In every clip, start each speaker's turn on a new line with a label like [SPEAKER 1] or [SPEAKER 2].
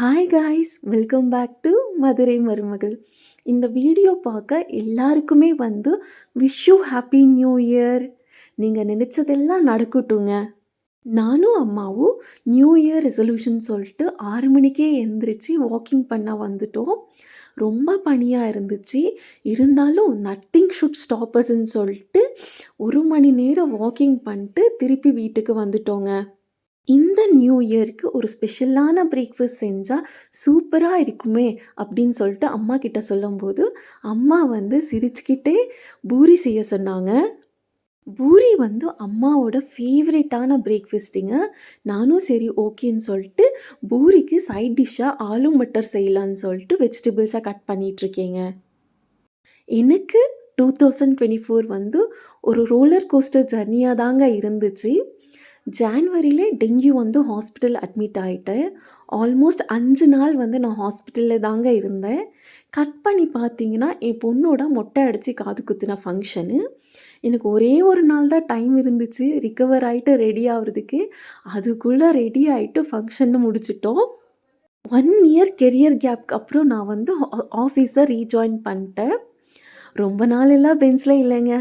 [SPEAKER 1] Hi guys welcome back to Madurai Marumagal இந்த video பார்க்க எல்லாருக்குமே வந்து wish you happy new year நீங்கள் நினச்சதெல்லாம் நடக்கட்டுங்க. நானும் அம்மாவும் நியூ இயர் ரெசல்யூஷன் சொல்லிட்டு ஆறு மணிக்கே எந்திரிச்சு வாக்கிங் பண்ண வந்துட்டோம். ரொம்ப பனியாக இருந்துச்சு. இருந்தாலும் நத்திங் ஷுட் ஸ்டாப்பர்ஸ்ன்னு சொல்லிட்டு ஒரு மணி நேரம் வாக்கிங் பண்ணிட்டு திருப்பி வீட்டுக்கு வந்துட்டோங்க. இந்த நியூ இயருக்கு ஒரு ஸ்பெஷலான பிரேக்ஃபாஸ்ட் செஞ்சால் சூப்பராக இருக்குமே அப்படின்னு சொல்லிட்டு அம்மா கிட்ட சொல்லும்போது அம்மா வந்து சிரிச்சுக்கிட்டே பூரி செய்ய சொன்னாங்க. பூரி வந்து அம்மாவோட ஃபேவரட்டான பிரேக்ஃபாஸ்ட்டுங்க நானும் சரி ஓகேன்னு சொல்லிட்டு பூரிக்கு சைட் டிஷ்ஷாக ஆலு மட்டர் செய்யலான்னு சொல்லிட்டு வெஜிடபிள்ஸாக கட் பண்ணிகிட்ருக்கேங்க எனக்கு டூ தௌசண்ட் டுவெண்ட்டி ஃபோர் வந்து ஒரு ரோலர் கோஸ்டர் ஜர்னியாக தாங்க இருந்துச்சு. ஜான்வரியில் டெங்கு வந்து ஹாஸ்பிட்டல் அட்மிட் ஆகிட்டேன் ஆல்மோஸ்ட் அஞ்சு நாள் வந்து நான் ஹாஸ்பிட்டலில் தாங்க இருந்தேன். கட் பண்ணி பார்த்தீங்கன்னா என் பொண்ணோட மொட்டை அடித்து காது குத்துன ஃபங்க்ஷனு எனக்கு ஒரே ஒரு நாள் தான் டைம் இருந்துச்சு. ரிக்கவர் ஆகிட்டு ரெடி ஆகுறதுக்கு. அதுக்குள்ளே ரெடி ஆகிட்டு ஃபங்க்ஷன் முடிச்சிட்டோம். ஒன் இயர் கெரியர் கேப்க்கு அப்புறம் நான் வந்து ஆஃபீஸை ரீஜாயின் பண்ணிட்டேன். ரொம்ப நாள் எல்லாம் பெஞ்சில் இல்லைங்க.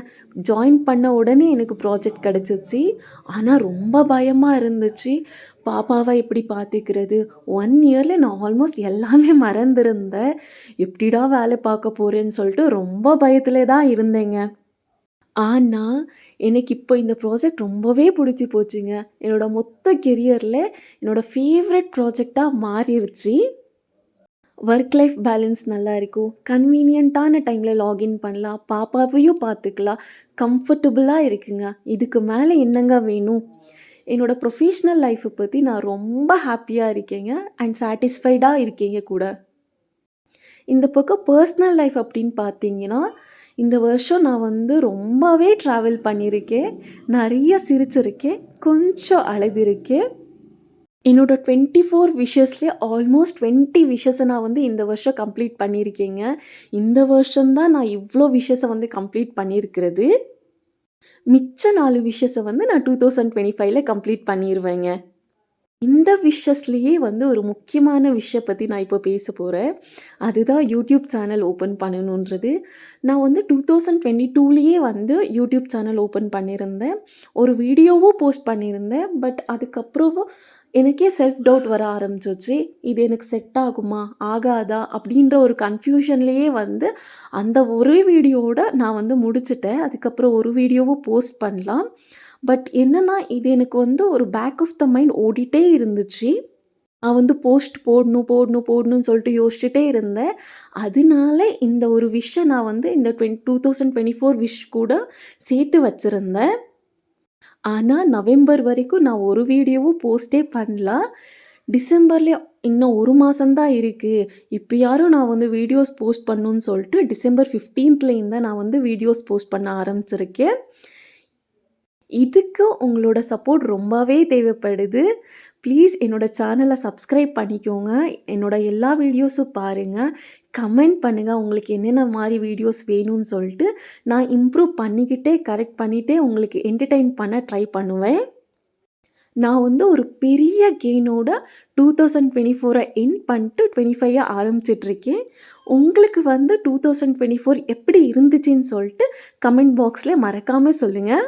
[SPEAKER 1] ஜாயின் பண்ண உடனே எனக்கு ப்ராஜெக்ட் கிடச்சிச்சு. ஆனால் ரொம்ப பயமாக இருந்துச்சு. பாப்பாவை எப்படி பார்த்துக்கிறது ஒன் இயரில் நான் ஆல்மோஸ்ட் எல்லாமே மறந்துருந்தேன். எப்படிடா வேலை பார்க்க போகிறேன்னு சொல்லிட்டு ரொம்ப பயத்தில் தான் இருந்தேங்க. ஆனால் எனக்கு இப்போ இந்த ப்ராஜெக்ட் ரொம்பவே பிடிச்சி போச்சுங்க. என்னோடய மொத்த கெரியரில் என்னோடய ஃபேவரட் ப்ராஜெக்டாக மாறிடுச்சு ஒர்க் லைஃப் பேலன்ஸ் நல்லா இருக்கும் கன்வீனியண்ட்டான டைமில் லாகின் பண்ணலாம். பாப்பாவையும் பார்த்துக்கலாம் கம்ஃபர்டபுளாக இருக்குங்க. இதுக்கு மேலே என்னங்க வேணும்? என்னோடய ப்ரொஃபஷ்னல் லைஃப்பை பற்றி நான் ரொம்ப ஹாப்பியாக இருக்கேங்க. அண்ட் சாட்டிஸ்ஃபைடாக இருக்கீங்க கூட. இந்த பக்கம் பர்சனல் லைஃப் அப்படின்னு பார்த்தீங்கன்னா இந்த வருஷம் நான் வந்து ரொம்பவே ட்ராவல் பண்ணியிருக்கேன். நிறைய சிரிச்சிருக்கேன். கொஞ்சம் அழுதுருக்கேன். என்னோடய டுவெண்ட்டி ஃபோர் விஷஸ்லேயே ஆல்மோஸ்ட் டுவெண்ட்டி விஷஸை நான் வந்து இந்த வருஷம் கம்ப்ளீட் பண்ணியிருக்கேங்க. இந்த வருஷம்தான் நான் இவ்வளோ விஷஸை வந்து கம்ப்ளீட் பண்ணியிருக்கிறது. மிச்ச நாலு விஷஸை வந்து நான் டூ தௌசண்ட் டுவெண்ட்டி ஃபைவ்ல கம்ப்ளீட் பண்ணிடுவேங்க இந்த விஷஸ்லேயே வந்து ஒரு முக்கியமான விஷயம் பற்றி நான் இப்போ பேச போகிறேன் அதுதான் யூடியூப் சேனல் ஓப்பன் பண்ணணுன்றது. நான் வந்து டூ தௌசண்ட் டுவெண்ட்டி டூலேயே வந்து யூடியூப் சேனல் ஓப்பன் பண்ணியிருந்தேன். ஒரு வீடியோவும் போஸ்ட் பண்ணியிருந்தேன். பட் அதுக்கப்புறம் எனக்கே செல்ஃப் டவுட் வர ஆரம்பிச்சிச்சு இது எனக்கு செட் ஆகுமா ஆகாதா அப்படின்ற ஒரு கன்ஃபியூஷன்லேயே வந்து அந்த ஒரு வீடியோவோட நான் வந்து முடிச்சிட்டேன். அதுக்கப்புறம் ஒரு வீடியோவும் போஸ்ட் பண்ணலாம். பட் என்னென்னா இது எனக்கு வந்து ஒரு பேக் ஆஃப் த மைண்ட் ஓடிட்டே இருந்துச்சு. நான் வந்து போஸ்ட் போடணும் போடணும் போடணும்னு சொல்லிட்டு யோசிச்சுட்டே இருந்தேன். அதனால இந்த ஒரு விஷயம் நான் வந்து இந்த twenty two thousand twenty four wish கூட சேர்த்து வச்சுருந்தேன். ஆனால் நவம்பர் வரைக்கும் நான் ஒரு வீடியோவும் போஸ்ட்டே பண்ணல. டிசம்பர்லேயே இன்னும் ஒரு மாதந்தான் இருக்குது இப்போ யாரும் நான் வந்து வீடியோஸ் போஸ்ட் பண்ணுன்னு சொல்லிட்டு டிசம்பர் ஃபிஃப்டீன்த்லேருந்து நான் வந்து வீடியோஸ் போஸ்ட் பண்ண ஆரம்பிச்சிருக்கேன். இதுக்கு உங்களோட சப்போர்ட் ரொம்பவே தேவைப்படுது. ப்ளீஸ் என்னோடய சேனலை சப்ஸ்கிரைப் பண்ணிக்கோங்க. என்னோடய எல்லா வீடியோஸும் பாருங்கள் கமெண்ட் பண்ணுங்கள் உங்களுக்கு என்னென்ன மாதிரி வீடியோஸ் வேணும்னு சொல்லிட்டு நான் இம்ப்ரூவ் பண்ணிக்கிட்டே கரெக்ட் பண்ணிகிட்டே உங்களுக்கு என்டர்டெயின் பண்ண ட்ரை பண்ணுவேன். நான் வந்து ஒரு பெரிய கெயினோட டூ தௌசண்ட் டுவெண்ட்டி ஃபோரை என் பண்ணிட்டு டுவெண்ட்டி ஃபைவை ஆரம்பிச்சிட்ருக்கேன் உங்களுக்கு வந்து டூ தௌசண்ட் டுவெண்ட்டி ஃபோர் எப்படி இருந்துச்சுன்னு சொல்லிட்டு கமெண்ட் பாக்ஸில் மறக்காமல் சொல்லுங்கள்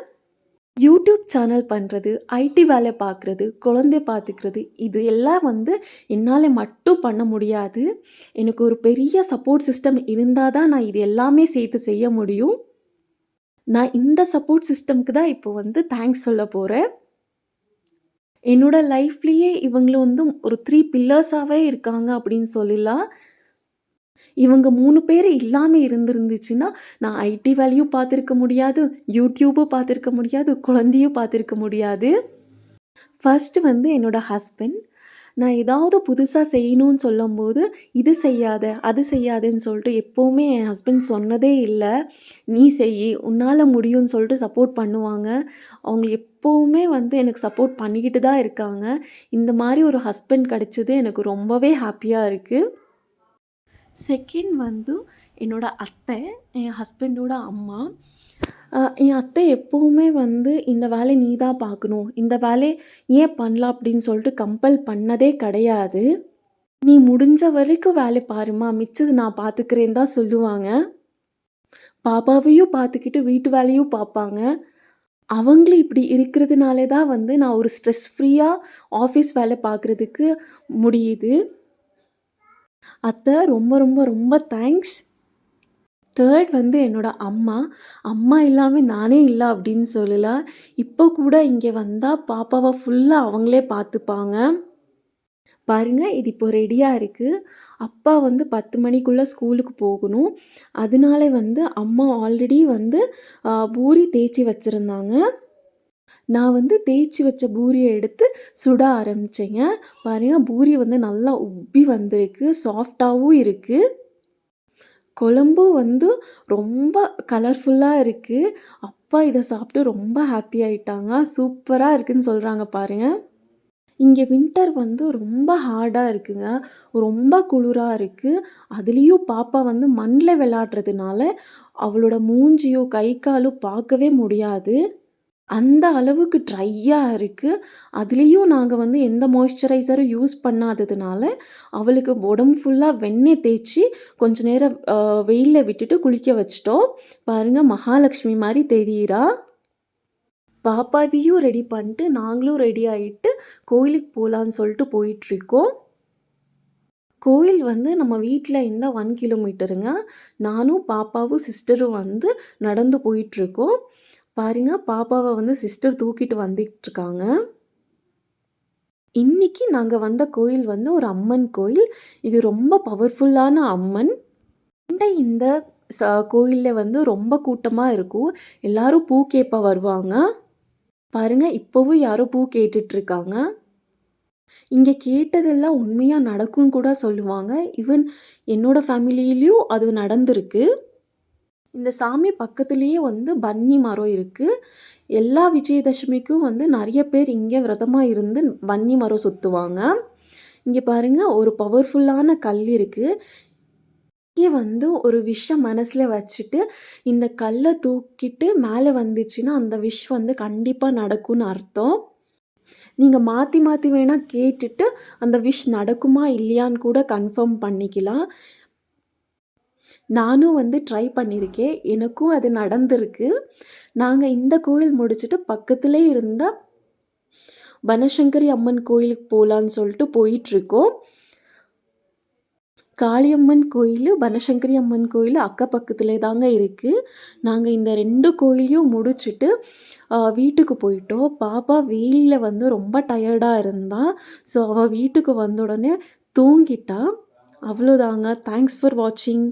[SPEAKER 1] யூடியூப் சேனல் பண்ணுறது ஐடி வேலை பார்க்குறது குழந்தை பார்த்துக்கிறது இது எல்லாம் வந்து என்னால் மட்டும் பண்ண முடியாது. எனக்கு ஒரு பெரிய சப்போர்ட் சிஸ்டம் இருந்தால் தான் நான் இது எல்லாமே சேர்த்து செய்ய முடியும். நான் இந்த சப்போர்ட் சிஸ்டம்க்கு தான் இப்போ வந்து தேங்க்ஸ் சொல்ல போகிறேன் என்னோடய லைஃப்லேயே இவங்களும் வந்து ஒரு த்ரீ பில்லர்ஸாகவே இருக்காங்க அப்படின்னு சொல்லலாம். இவங்க மூணு பேர் இல்லாமல் இருந்திருந்துச்சுன்னா நான் ஐடி வேலையும் பார்த்துருக்க முடியாது யூடியூப்பும் பார்த்துருக்க முடியாது குழந்தையும் பார்த்துருக்க முடியாது. ஃபஸ்ட்டு வந்து என்னோடய ஹஸ்பண்ட் நான் ஏதாவது புதுசாக செய்யணும்னு சொல்லும்போது இது செய்யாத அது செய்யாதுன்னு சொல்லிட்டு எப்போவுமே என் ஹஸ்பண்ட் சொன்னதே இல்லை. நீ செய் உன்னால் முடியும்னு சொல்லிட்டு சப்போர்ட் பண்ணுவாங்க. அவங்க எப்போவுமே வந்து எனக்கு சப்போர்ட் பண்ணிக்கிட்டு தான் இருக்காங்க. இந்த மாதிரி ஒரு ஹஸ்பண்ட் கிடச்சது எனக்கு ரொம்பவே ஹாப்பியாக இருக்குது செகண்ட் வந்து என்னோடய அத்தை என் ஹஸ்பண்டோட அம்மா. என் அத்தை எப்போவுமே வந்து இந்த வேலையை நீ தான் பார்க்கணும். இந்த வேலையை ஏன் பண்ணலாம்? அப்படின்னு சொல்லிட்டு கம்பல் பண்ணதே கிடையாது. நீ முடிஞ்ச வரைக்கும் வேலை பாரும்மா. மிச்சது நான் பார்த்துக்கிறேன் தான் சொல்லுவாங்க. பாப்பாவையும் பார்த்துக்கிட்டு வீட்டு வேலையும் பார்ப்பாங்க. அவங்களும் இப்படி இருக்கிறதுனாலே தான் வந்து நான் ஒரு ஸ்ட்ரெஸ் ஃப்ரீயாக ஆஃபீஸ் வேலை பார்க்குறதுக்கு முடியுது. அத்தை ரொம்ப ரொம்ப ரொம்ப தேங்க்ஸ் தேர்ட் வந்து என்னோட அம்மா. அம்மா இல்லாமல் நானே இல்லை அப்படின்னு சொல்லலாம் இப்போ கூட இங்கே வந்தால் பாப்பாவை ஃபுல்லாக அவங்களே பார்த்துப்பாங்க பாருங்க இது இப்போ ரெடியாக இருக்குது அப்பா வந்து பத்து மணிக்குள்ளே ஸ்கூலுக்கு போகணும். அதனால வந்து அம்மா ஆல்ரெடி வந்து பூரி தேய்ச்சி வச்சுருந்தாங்க. நான் வந்து தேய்ச்சி வச்ச பூரியை எடுத்து சுட ஆரம்பித்தேங்க பாருங்கள் பூரி வந்து நல்லா உப்பி வந்திருக்கு சாஃப்டாகவும் இருக்குது குழம்பும் வந்து ரொம்ப கலர்ஃபுல்லாக இருக்குது அப்பா இதை சாப்பிட்டு ரொம்ப ஹாப்பி ஆயிட்டாங்க. சூப்பராக இருக்குன்னு சொல்கிறாங்க பாருங்கள் இங்கே வின்டர் வந்து ரொம்ப ஹார்டாக இருக்குங்க. ரொம்ப குளிராக இருக்குது அதுலேயும் பாப்பா வந்து மண்ணில் விளாடுறதுனால அவளோட மூஞ்சியோ கை காலும் பார்க்கவே முடியாது. அந்த அளவுக்கு ட்ரையாக இருக்குது அதுலேயும் நாங்கள் வந்து எந்த மாய்ஸ்சரைசரும் யூஸ் பண்ணாததுனால அவளுக்கு உடம்பு ஃபுல்லாக வெண்ணெய் தேய்ச்சி கொஞ்ச நேரம் வெயிலில் விட்டுட்டு குளிக்க வச்சிட்டோம். பாருங்கள் மகாலட்சுமி மாதிரி தெரியுறா. பாப்பாவையும் ரெடி பண்ணிட்டு நாங்களும் ரெடி ஆகிட்டு கோயிலுக்கு போகலான்னு சொல்லிட்டு போயிட்டுருக்கோம். கோயில் வந்து நம்ம வீட்டில் இருந்தால் ஒன் கிலோமீட்டருங்க நானும் பாப்பாவும் சிஸ்டரும் வந்து நடந்து போயிட்டுருக்கோம். பாருங்க பாப்பாவை வந்து சிஸ்டர் தூக்கிட்டு வந்துட்டு இருக்காங்க இன்னைக்கு நாங்கள் வந்த கோயில் வந்து ஒரு அம்மன் கோயில். இது ரொம்ப பவர்ஃபுல்லான அம்மன். இந்த ச கோயிலில் வந்து ரொம்ப கூட்டமாக இருக்கும். எல்லாரும் பூ கேட்ப வருவாங்க. பாருங்க இப்போவும் யாரும் பூ கேட்டுட்ருக்காங்க. இங்கே கேட்டதெல்லாம் உண்மையாக நடக்கும் கூட சொல்லுவாங்க. ஈவன் என்னோடய ஃபேமிலியிலையும் அது நடந்திருக்கு. இந்த சாமி பக்கத்துலேயே வந்து பன்னி மரம் இருக்குது எல்லா விஜயதசமிக்கும் வந்து நிறைய பேர் இங்கே விரதமாக இருந்து பன்னி மரம் சுற்றுவாங்க இங்கே பாருங்கள் ஒரு பவர்ஃபுல்லான கல் இருக்குது இங்கே வந்து ஒரு விஷம் மனசில் வச்சுட்டு இந்த கல்லை தூக்கிட்டு மேலே வந்துச்சுன்னா அந்த விஷ் வந்து கண்டிப்பாக நடக்கும்னு அர்த்தம். நீங்கள் மாற்றி மாற்றி வேணால் கேட்டுட்டு அந்த விஷ் நடக்குமா இல்லையான்னு கூட கன்ஃபார்ம் பண்ணிக்கலாம். நானும் வந்து ட்ரை பண்ணியிருக்கேன் எனக்கும் அது நடந்திருக்கு. நாங்கள் இந்த கோயில் முடிச்சுட்டு பக்கத்திலே இருந்தால் வனசங்கரி அம்மன் கோயிலுக்கு போகலான்னு சொல்லிட்டு போயிட்டுருக்கோம். காளியம்மன் கோயில் வனசங்கரி அம்மன் கோயில் அக்கப்பக்கத்திலே தாங்க இருக்குது நாங்கள் இந்த ரெண்டு கோயிலையும் முடிச்சுட்டு வீட்டுக்கு போயிட்டோம். பாப்பா வெயிலில் வந்து ரொம்ப டயர்டாக இருந்தாள் ஸோ அவள் வீட்டுக்கு வந்த உடனே தூங்கிட்டா. அவ்வளோதாங்க தேங்க்ஸ் ஃபார் வாட்சிங்